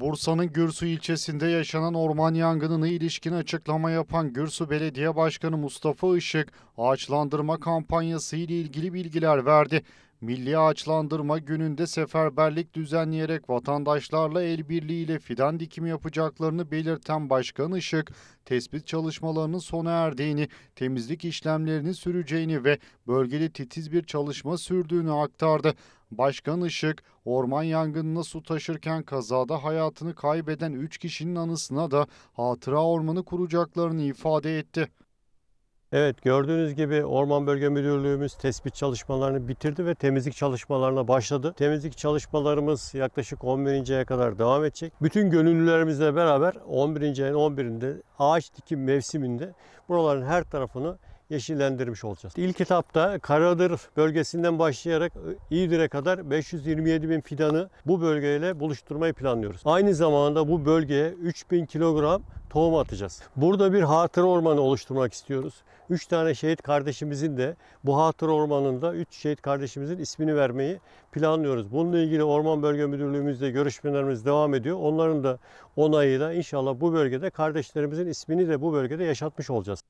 Bursa'nın Gürsu ilçesinde yaşanan orman yangınına ilişkin açıklama yapan Gürsu Belediye Başkanı Mustafa Işık, ağaçlandırma kampanyası ile ilgili bilgiler verdi. Milli Ağaçlandırma Günü'nde seferberlik düzenleyerek vatandaşlarla el birliğiyle fidan dikimi yapacaklarını belirten Başkan Işık, tespit çalışmalarının sona erdiğini, temizlik işlemlerinin süreceğini ve bölgede titiz bir çalışma sürdüğünü aktardı. Başkan Işık, orman yangınına su taşırken kazada hayatını kaybeden 3 kişinin anısına da hatıra ormanı kuracaklarını ifade etti. Evet gördüğünüz gibi Orman Bölge Müdürlüğümüz tespit çalışmalarını bitirdi ve temizlik çalışmalarına başladı. Temizlik çalışmalarımız yaklaşık 11. aya kadar devam edecek. Bütün gönüllülerimizle beraber 11. ayın 11'inde ağaç dikim mevsiminde buraların her tarafını yeşillendirmiş olacağız. İlk etapta Karadır bölgesinden başlayarak İğdir'e kadar 527 bin fidanı bu bölgeyle buluşturmayı planlıyoruz. Aynı zamanda bu bölgeye 3000 kilogram tohum atacağız. Burada bir hatıra ormanı oluşturmak istiyoruz. 3 tane şehit kardeşimizin de bu hatıra ormanında 3 şehit kardeşimizin ismini vermeyi planlıyoruz. Bununla ilgili Orman Bölge Müdürlüğümüzle görüşmelerimiz devam ediyor. Onların da onayıyla inşallah bu bölgede kardeşlerimizin ismini de bu bölgede yaşatmış olacağız.